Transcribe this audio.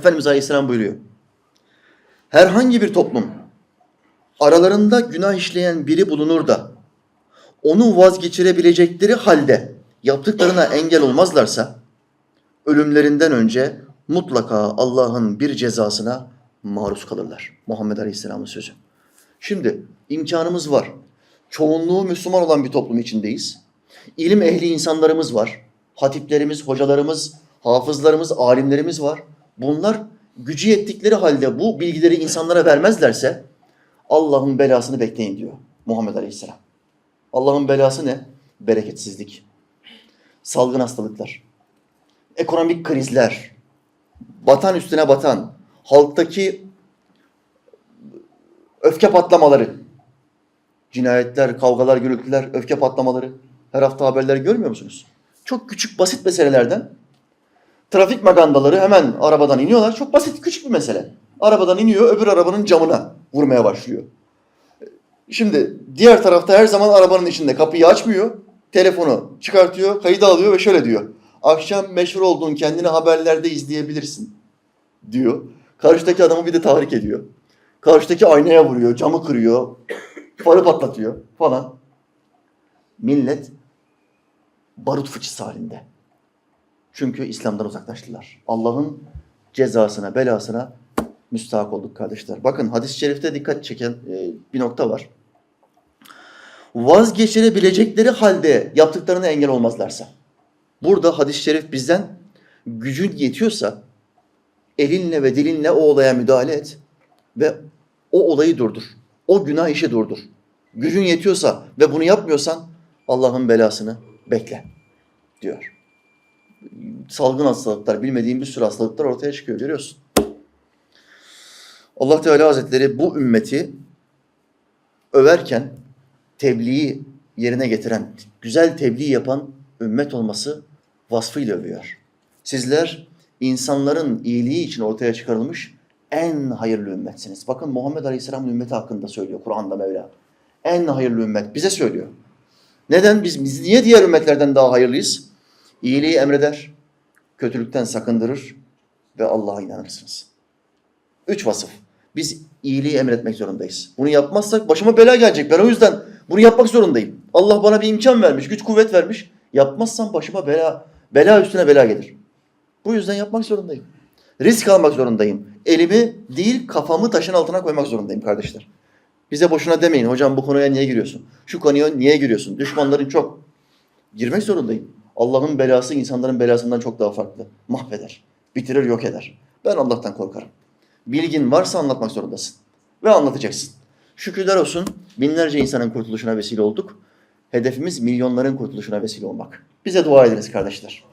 Efendimiz Aleyhisselam buyuruyor. Herhangi bir toplum aralarında günah işleyen biri bulunur da onu vazgeçirebilecekleri halde yaptıklarına engel olmazlarsa ölümlerinden önce mutlaka Allah'ın bir cezasına maruz kalırlar. Muhammed Aleyhisselam'ın sözü. Şimdi imkanımız var. Çoğunluğu Müslüman olan bir toplum içindeyiz. İlim ehli insanlarımız var. Hatiplerimiz, hocalarımız, hafızlarımız, alimlerimiz var. Bunlar gücü yettikleri halde bu bilgileri insanlara vermezlerse Allah'ın belasını bekleyin diyor Muhammed Aleyhisselam. Allah'ın belası ne? Bereketsizlik, salgın hastalıklar, ekonomik krizler, batan üstüne batan, halktaki öfke patlamaları, cinayetler, kavgalar, gürültüler, öfke patlamaları. Her hafta haberleri görmüyor musunuz? Çok küçük, basit meselelerden trafik magandaları hemen arabadan iniyorlar. Çok basit, küçük bir mesele. Arabadan iniyor, öbür arabanın camına vurmaya başlıyor. Şimdi diğer tarafta her zaman arabanın içinde kapıyı açmıyor. Telefonu çıkartıyor, kayıda alıyor ve şöyle diyor. Akşam meşhur olduğun kendini haberlerde izleyebilirsin diyor. Karşıdaki adamı bir de tahrik ediyor. Karşıdaki aynaya vuruyor, camı kırıyor, farı patlatıyor falan. Millet barut fıçısı halinde. Çünkü İslam'dan uzaklaştılar. Allah'ın cezasına, belasına müstahak olduk kardeşler. Bakın hadis-i şerifte dikkat çeken e, bir nokta var. Vazgeçirebilecekleri halde yaptıklarına engel olmazlarsa. Burada hadis-i şerif bizden gücün yetiyorsa elinle ve dilinle o olaya müdahale et ve o olayı durdur. O günah işi durdur. Gücün yetiyorsa ve bunu yapmıyorsan Allah'ın belasını bekle diyor. Salgın hastalıklar, bilmediğin bir sürü hastalıklar ortaya çıkıyor görüyorsun. Allah Teala Hazretleri bu ümmeti överken tebliği yerine getiren, güzel tebliğ yapan ümmet olması vasfıyla övüyor. Sizler insanların iyiliği için ortaya çıkarılmış en hayırlı ümmetsiniz. Bakın Muhammed Aleyhisselam'ın ümmeti hakkında söylüyor Kur'an'da Mevla. En hayırlı ümmet bize söylüyor. Neden? Biz, biz niye diğer ümmetlerden daha hayırlıyız? İyiliği emreder, kötülükten sakındırır ve Allah'a inanırsınız. Üç vasıf. Biz iyiliği emretmek zorundayız. Bunu yapmazsak başıma bela gelecek. Ben o yüzden bunu yapmak zorundayım. Allah bana bir imkan vermiş, güç kuvvet vermiş. Yapmazsam başıma bela, bela üstüne bela gelir. Bu yüzden yapmak zorundayım. Risk almak zorundayım. Elimi değil kafamı taşın altına koymak zorundayım kardeşler. Bize boşuna demeyin hocam bu konuya niye giriyorsun? Şu konuya niye giriyorsun? Düşmanların çok. Girmek zorundayım. Allah'ın belası insanların belasından çok daha farklı. Mahveder, bitirir, yok eder. Ben Allah'tan korkarım. Bilgin varsa anlatmak zorundasın. Ve anlatacaksın. Şükürler olsun binlerce insanın kurtuluşuna vesile olduk. Hedefimiz milyonların kurtuluşuna vesile olmak. Bize dua ediniz kardeşler.